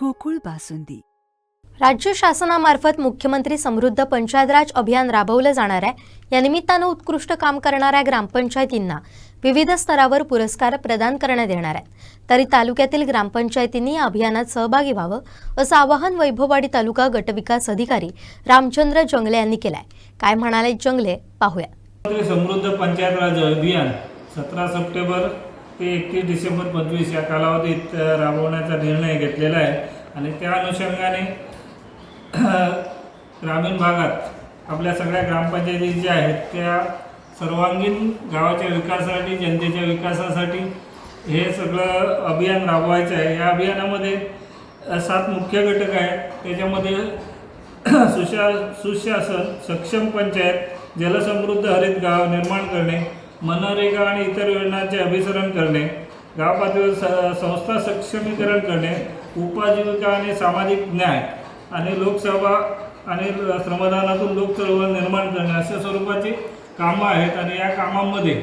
गोकुळ बासुंदी. राज्य शासनामार्फत मुख्यमंत्री समृद्ध पंचायतराज अभियान राबवलं जाणार आहे. या निमित्तानं उत्कृष्ट काम करणाऱ्या ग्रामपंचायतींना विविध स्तरावर पुरस्कार प्रदान करण्यात येणार आहेत. तरी तालुक्यातील ग्रामपंचायतींनी या अभियानात सहभागी व्हावं असं आवाहन वैभववाडी तालुका गटविकास अधिकारी रामचंद्र जंगले यांनी केलं आहे काय म्हणाले जंगले पाहूया. समृद्ध पंचायत राज अभियान सतरा सप्टेंबर ते एकतीस डिसेंबर पंचवीस या कालावधीत राबवण्याचा निर्णय घेतलेला आहे. आणि त्या अनुषंगाने ग्रामीण भागात आपल्या सगळ्या ग्रामपंचायती ज्या आहेत त्या सर्वांगीण गावाच्या विकासासाठी जनतेच्या विकासासाठी हे सगळं अभियान राबवायचं आहे. या अभियानामध्ये सात मुख्य घटक आहेत. त्याच्यामध्ये सुशा सुशासन सक्षम पंचायत जलसमृद्ध हरित गाव निर्माण करणे मनरेगा आणि इतर योजनांचे अभिसरण करणे गाव पातळीवर स संस्था सक्षमीकरण करणे उपजीविका आणि सामाजिक न्याय आणि लोकसभा आणि श्रमदानातून लोकचळवळ निर्माण करणे अशा स्वरूपाची कामं आहेत आणि या कामांमध्ये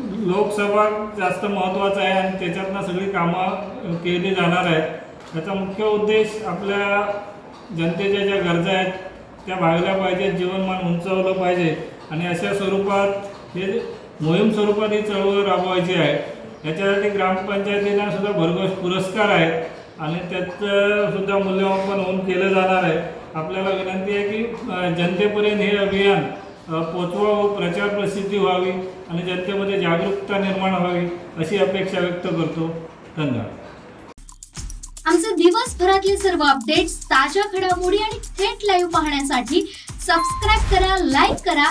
लोकसभा जास्त महत्त्वाचं आहे आणि त्याच्यातनं सगळी कामं केली जाणार आहेत. त्याचा मुख्य उद्देश आपल्या जनतेच्या ज्या गरजा आहेत त्या भागल्या पाहिजेत जीवनमान उंचावलं पाहिजे. आणि अशा स्वरूपात हे मोहीम स्वरूपात ही चळवळ राबवायची आहे. याच्यासाठी ग्रामपंचायतींना सुद्धा भरघोस पुरस्कार आहेत आणि त्याचं सुद्धा मूल्यमापन होऊन केलं जाणार आहे. आपल्याला विनंती आहे की जनतेपर्यंत हे अभियान अ, पोचवावं प्रचार प्रसिद्धी व्हावी आणि जनतेमध्ये जागरूकता निर्माण व्हावी अशी अपेक्षा व्यक्त करतो. धन्यवाद. आमचे दिवसभरातले सर्व अपडेट्स ताज्या घडामोडी आणि थेट लाईव्ह पाहण्यासाठी सबस्क्राईब करा लाईक करा